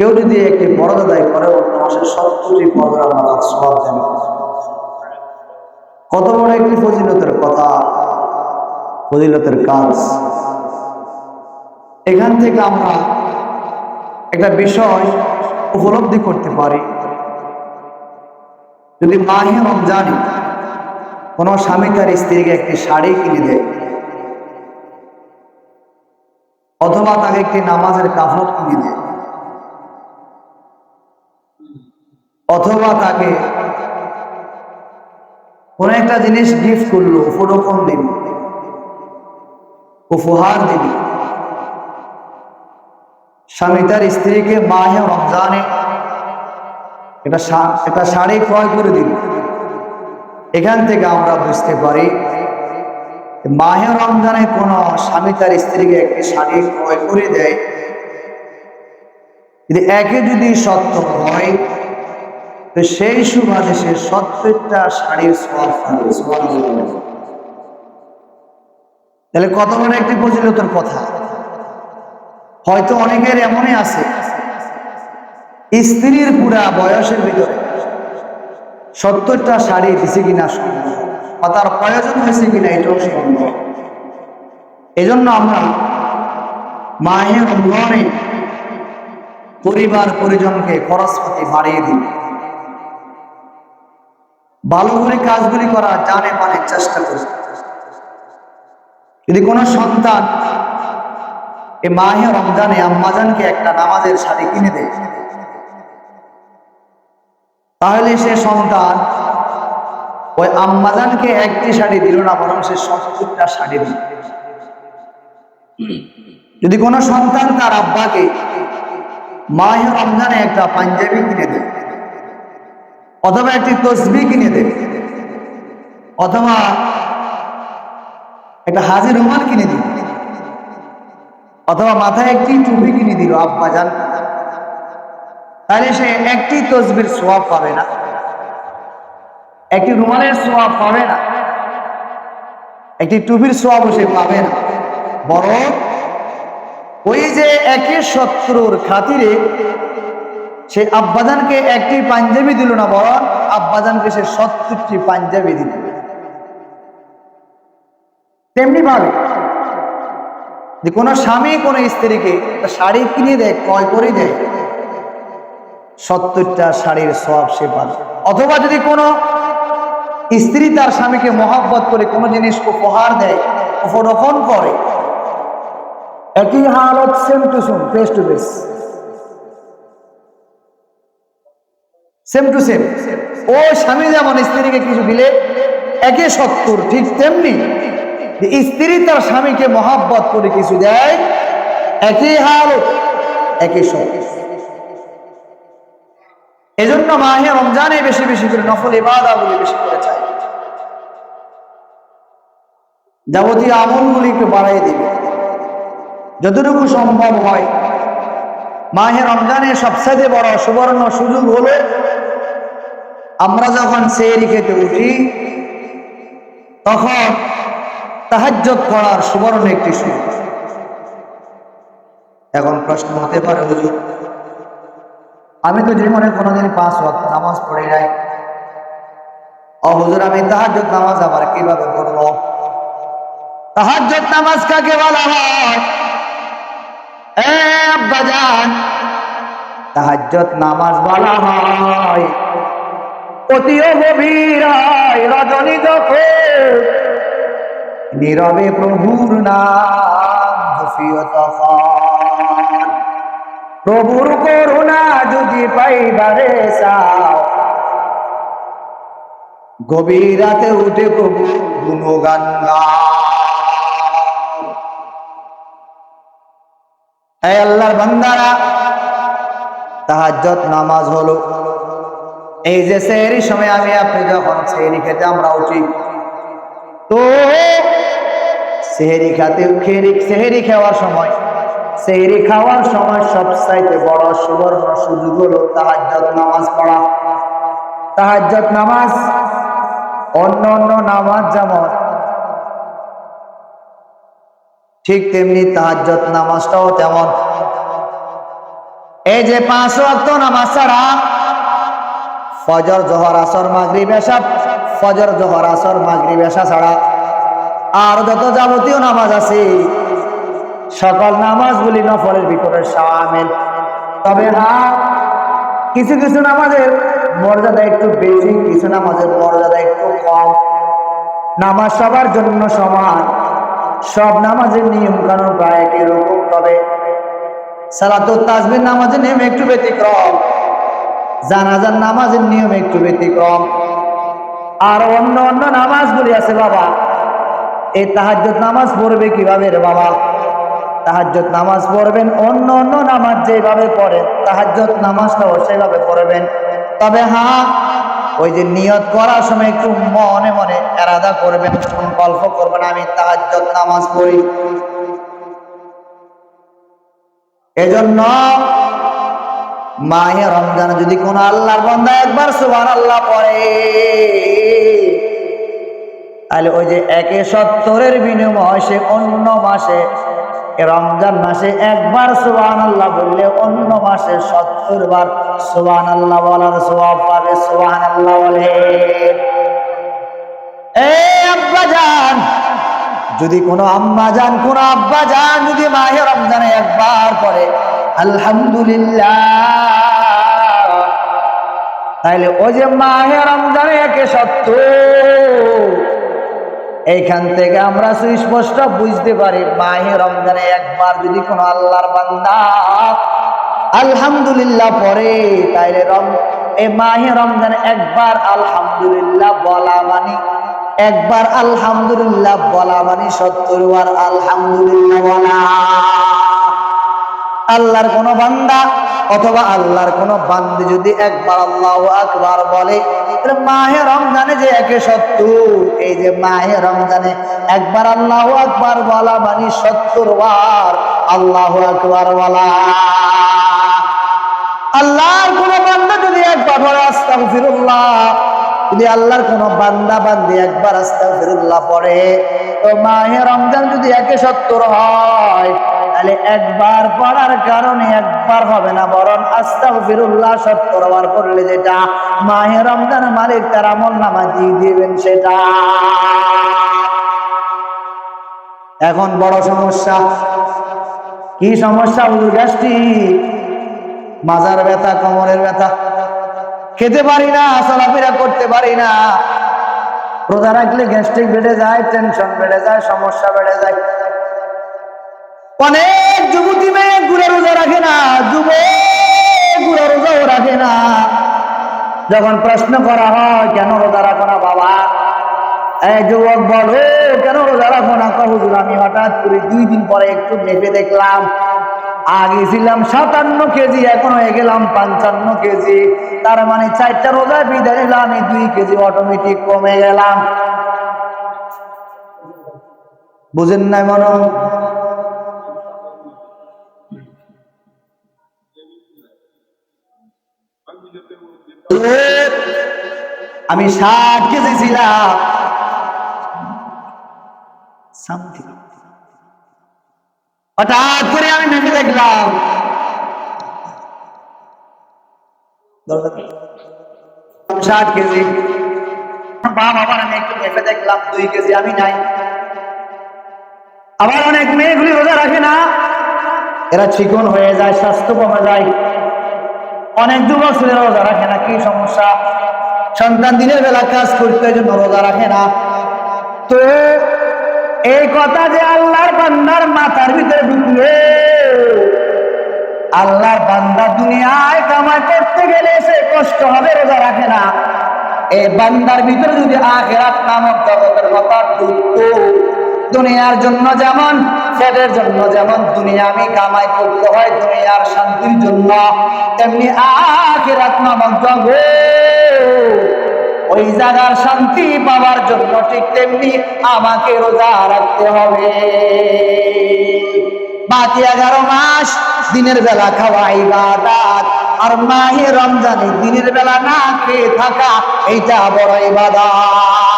কেউ যদি একটি পরদা দায় করে অন্য মাসের সত্তরটি পরদা আল্লাহ সব দেন কত বড় একটি ফজিলতের কথা, ফজিলতের কাজ। এখান থেকে আমরা একটা বিষয় উপলব্ধি করতে পারি। যদি মাহে রমজানে কোনো স্বামী তার স্ত্রীকে একটি শাড়ি কিনে দেয়, অথবা তাকে একটি নামাজের কাফট কিনে দেয় অথবা তাকে কোন একটা জিনিস গিফট করল উপরোপণ দিল, উপহার দিল। স্বামী তার স্ত্রীকে মাহে রমজানে এটা এটা শাড়ি ক্রয় করে দিল। এখান থেকে আমরা বুঝতে পারি মাহে রমজানে কোনো স্বামী তার স্ত্রীকে একটি শাড়ি ক্রয় করে দেয়। একে যদি সত্য হয় তো সেই সুবাদে সে সত্তরটা শাড়ির সব তাহলে কত বড় একটি ফজিলতের কথা? হয়তো অনেকের এমনই আছে। স্ত্রীর পুরা বয়সের ভিতরে সত্তরটা শাড়ি দিছে কিনা বা তার প্রয়োজন হয়েছে কিনা এটাও সন্দেহ এজন্য আমরা মায়ের রমজানে পরিবার পরিজনকে খরচপাতি বাড়িয়ে দিই। ভালো করে কাজগুলি করা জানে মানে চেষ্টা করি যদি কোনো সন্তান এ মাহে রমজানে আম্মাজানকে একটা নামাজের শাড়ি কিনে দেয়, তাহলে সে সন্তান ওই আম্মাজানকে একটি শাড়ি দিল না, বরং সে সত্তরটা শাড়ি দিল। যদি কোনো সন্তান তার আব্বাকে মাহে রমজানে একটা পাঞ্জাবি কিনে দেয় অথবা একটি তসবি কিনে দেবে। অথবা একটা হাজির রুমাল কিনে দিল অথবা মাথায় একটি টুপি কিনে দিল, আব্বা যান তাহলে সে একটি তসবির সোয়াব পাবে না। একটি রুমালের সোয়াব পাবে না। একটি টুপির সোয়াব সে পাবে না। বরং ওই যে একে শত্রুর খাতিরে সে আব্বাজানকে একটি পাঞ্জাবি দিল না বরং আব্বাজানকে সে সত্তরটি পাঞ্জাবি দিল। তেমনি ভাবে, যে কোনো স্বামী, কোনো স্ত্রীকে শাড়ি কিনে দেয়, ক্রয় করে দেয়, সত্তরটা শাড়ির সব সে পাবে। অথবা যদি কোনো স্ত্রী তার স্বামীকে মহাব্বত করে কোনো জিনিস উপহার দেয়, উপরোপণ করে, একই হালত same to same face to face same to same ও স্বামী যেমন স্ত্রীকে কিছু দিলে, একে সত্তর, ঠিক তেমনি স্ত্রী তার স্বামীকে মহাব্বত করে কিছু দেয় একই হালত একই সত্তর এজন্য মাহে রমজানে বেশি বেশি করে নফল ইবাদাগুলি বেশি করে চাই। যাবতীয় আমলগুলি একটু বাড়াই দিবে যতটুকু সম্ভব হয়। মাহে রমজানের সবচেয়ে বড় সুবর্ণ সুযোগ হলো আমরা যখন সেরি খেতে উঠি, তখন তাহাজ্জত করার সুবর্ণ একটি সুযোগ। এখন প্রশ্ন হতে পারে, হুজুর, আমি তো জীবনে কোনোদিন পাঁচ ওয়াক্ত নামাজ পড়ি নাই। ও হুজুর, আমি তাহাজ্জত নামাজ আবার কীভাবে পড়ব? তাহাজ্জত নামাজ কাকে বলা হয়? এ তাহাজ্জত নামাজ বলা হয়। অতিও গভীর হয় রজনী যখন নীরবে প্রভুর নাম প্রভুর করুণা যদি পাইবারে গভীর রাতে উঠে প্রভু গুণগান আল্লাহর বান্দারা, তাহাজ্জত নামাজ হলো। এই যে সেহরি সময় আমি আপনি যখন সেহরি খেতে আমরা উঠি, তো সেহরি খাতে খেরি সেহরি খাওয়ার সময় সেহরি খাওয়ার সময় সবচাইতে বড় সুবর্ণ সুযোগ হলো তাহাজ্জত নামাজ পড়া। তাহাজ্জত নামাজ, অন্য অন্য নামাজ যেমন ঠিক তেমনি তাহাজ্জত নামাজটাও তেমন। এই যে পাঁচ ওয়াক্ত নামাজ ছাড়া ফজর, জহর, আসর, মাগরিব এসা ফজর, জহর, আসর, মাগরিব এসা ছাড়া আর যত যাবতীয় নামাজ আছে, সকল নামাজগুলি নফলের ভিতরে শামিল তবে হ্যাঁ কিছু কিছু নামাজের মর্যাদা একটু বেশি, কিছু নামাজের মর্যাদা একটু কম। নামাজ সবার জন্য সমান। সব নামাজের নিয়ম কানুন প্রায় একই রকম, তবে সালাতুল তাজবির নামাজের নিয়ম একটু ব্যতিক্রম। জানাজার নামাজের নিয়ম একটু ব্যতিক্রম। আর অন্য অন্য নামাজগুলি আছে বাবা। এই তাহাজ্জত নামাজ পড়বে কীভাবে রে বাবা? তাহাজ্জত নামাজ পড়বেন, অন্য অন্য নামাজ যেভাবে পড়েন তাহাজ্জত নামাজটাও সেভাবে পড়বেন। তবে হ্যাঁ ওই যে নিয়ত করার সময় একটু মনে মনে এরাদা করবেন সংকল্প করবেন, আমি তাহাজ্জত নামাজ পড়ি। এজন্য মাহে রমজান যদি কোন আল্লাহর বন্ধা একবার সুবহান আল্লাহ পরে তাহলে ওই যে একে সত্তরের বিনিময় সে অন্য মাসে, রমজান মাসে একবার সুবহান আল্লাহ বললে অন্য মাসে সত্তর বার সুবহান আল্লাহ বলার সোয়াব পাবে সুবহান আল্লাহ বলে। এ আব্বা যদি কোনো আম্মা যান কোন আব্বা যান যদি মাহে রমজানে একবার পরে আলহামদুলিল্লাহ। ওই যে একে সত্য। এইখান থেকে আমরা সুস্পষ্ট বুঝতে পারি রমজানে একবার যদি কোনো আল্লাহর বান্দা আলহামদুলিল্লাহ পরে তাইলে রম মাহে রমজানে একবার আলহামদুলিল্লাহ বলা মানে একবার আলহামদুলিল্লাহ বলা মানে সত্তর বার আলহামদুলিল্লাহ বলা। আল্লাহর কোন বান্দা অথবা আল্লাহর কোন বান্দি যদি একবার আল্লাহ আকবার বলে মাহে রমজানে যে একে সত্তর, এই যে মাহে রমজানে একবার আল্লাহ আকবার বলা মানে সত্তর বার আল্লাহ আকবার বলা। আল্লাহর কোন বান্দা যদি একবার বলে, আস্তাগফিরুল্লাহ, যদি আল্লাহর কোন বান্দা বান্দি একবার আস্তাগফিরুল্লাহ পড়ে, তো মাহে রমজান যদি একে সত্তর হয় তাহলে একবার পড়ার কারণে একবার হবে না, বরং আস্তাগফিরুল্লাহ সত্তর বার পড়লে যেটা মাহে রমজান মালিক তার আমল নামা দিয়ে দিবেন সেটা। এখন বড় সমস্যা। কি সমস্যা উদ্গাছটি মাজার ব্যথা, কোমরের ব্যথা। খেতে পারি না, চলাফেরা করতে পারি না। রোজা রাখলে গ্যাস্ট্রিক বেড়ে যায়, টেনশন বেড়ে যায়, সমস্যা বেড়ে যায়। অনেক যুবতী মেয়ে গুড়ে রোজা রাখে না যুব গুড়ে রোজাও রাখে না। যখন প্রশ্ন করা হয়, কেন রোজা রাখো না বাবা? যুবক, বলো, কেন রোজা রাখো না? কহুজুর আমি হঠাৎ করে দুই দিন পরে একটু মেপে দেখলাম। আগে ছিলাম সাতান্ন কেজি, এখন হয়ে গেলাম পঞ্চান্ন কেজি। তার মানে চারটা রোজা বিদায় নিলাম আমি দুই কেজি অটোমেটিক কমে গেলাম। বুঝেন নাই মনে আমি ষাট কেজি ছিলাম। Something. হঠাৎ করে আমি ভেবে দেখলাম। ষাট কেজি। বাপ, আবার আমি একটু ভেবে দেখলাম, দুই কেজি আমি নাই। আবার অনেক মেয়েগুলি রোজা রাখে না। এরা চিকন হয়ে যায়, স্বাস্থ্য কমে যায়। অনেক যুবক ছেলেরা রোজা রাখে না, কি সমস্যা? সন্তান দিনের বেলা কাজ করতে জন্য রোজা রাখে না। তো এই কথা যে আল্লাহর বান্দার মাথার ভিতরে ঢুকলো, আল্লাহর বান্দা দুনিয়ায় কামাই করতে গেলে সে কষ্ট হবে, রোজা রাখে না। এই বান্দার ভিতরে যদি আখেরাত নামক জগতের কথা ঢুকতো দুনিয়ার জন্য যেমন, পেটের জন্য যেমন, দুনিয়া আমি কামাই করতে হয় দুনিয়ার শান্তির জন্য। তেমনি নামক জগৎ, ওই জায়গার শান্তি পাওয়ার জন্য ঠিক তেমনি আমাকে রোজা রাখতে হবে। বাকি এগারো মাস দিনের বেলা খাওয়া ইবাদাত, আর মাহে রমজানে দিনের বেলা না খেয়ে থাকা, এইটা বড় ইবাদাত।